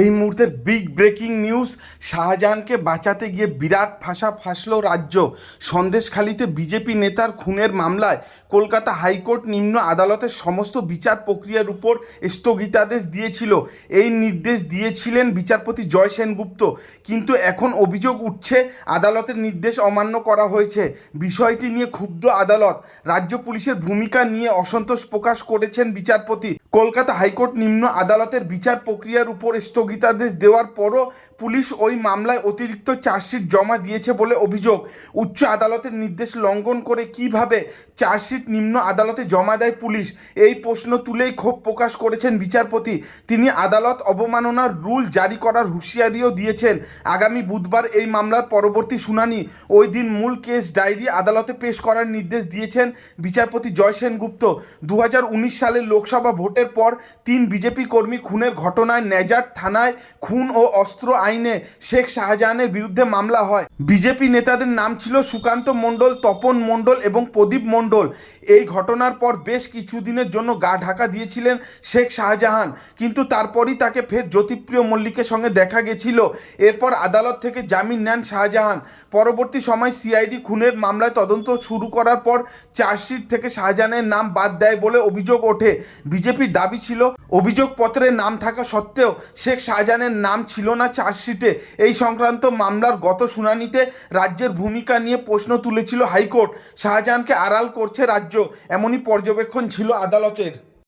এই মুহূর্তের big breaking news শাহজাহানকে বাঁচাতে গিয়ে বিরাট ফাঁসা ফাঁসল রাজ্য। সন্দেশখালিতে বিজেপি নেতার খুনের মামলায় কলকাতা হাইকোর্ট নিম্ন আদালতের সমস্ত বিচার প্রক্রিয়ার উপর স্থগিতাদেশ দিয়েছিল। এই নির্দেশ দিয়েছিলেন বিচারপতি জয় সেনগুপ্ত। কিন্তু এখন অভিযোগ উঠছে, আদালতের নির্দেশ অমান্য করা হয়েছে। বিষয়টি নিয়ে ক্ষুব্ধ আদালত, রাজ্য পুলিশের ভূমিকা নিয়ে অসন্তোষ প্রকাশ করেছেন বিচারপতি। কলকাতা হাইকোর্ট নিম্ন আদালতের বিচার প্রক্রিয়ার উপর স্থগিতাদেশ দেওয়ার পরও পুলিশ ওই মামলায় অতিরিক্ত চার্জশিট জমা দিয়েছে বলে অভিযোগ। উচ্চ আদালতের নির্দেশ লঙ্ঘন করে কীভাবে চার্জশিট নিম্ন আদালতে জমা দেয় পুলিশ? এই প্রশ্ন তুলেই ক্ষোভ প্রকাশ করেছেন বিচারপতি। তিনি আদালত অবমাননার রুল জারি করার হুঁশিয়ারিও দিয়েছেন। আগামী বুধবার এই মামলার পরবর্তী শুনানি। ওই দিন মূল কেস ডায়েরি আদালতে পেশ করার নির্দেশ দিয়েছেন বিচারপতি জয় সেনগুপ্ত। দু সালের লোকসভা ভোটের পর তিন বিজেপি কর্মী খুনের ঘটনায় নেজার থানায় খুন ও অস্ত্র আইনে শেখ শাহজাহানের বিরুদ্ধে মামলা হয়। বিজেপি নেতাদের নাম ছিল সুকান্ত মণ্ডল, তপন মণ্ডল এবং প্রদীপ মণ্ডল। এই ঘটনার পর বেশ কিছুদিনের জন্য গা ঢাকা দিয়েছিলেন শেখ শাহজাহান। কিন্তু তারপরই তাকে ফের জ্যোতিপ্রিয় মল্লিকের সঙ্গে দেখা গেছিল। এরপর আদালত থেকে জামিন নেন শাহজাহান। পরবর্তী সময় সিআইডি খুনের মামলায় তদন্ত শুরু করার পর চার্জশিট থেকে শাহজাহানের নাম বাদ দেয় বলে অভিযোগ ওঠে। বিজেপির দাবি ছিল অভিযোগপত্রে নাম থাকা সত্ত্বেও শেখ শাহজাহানের নাম ছিল না চার্জশিটে। এই সংক্রান্ত মামলার গত শুনানিতে রাজ্যের ভূমিকা নিয়ে প্রশ্ন তুলেছিল হাইকোর্ট। শাহজাহানকে আড়াল করছে রাজ্য, এমনই পর্যবেক্ষণ ছিল আদালতের।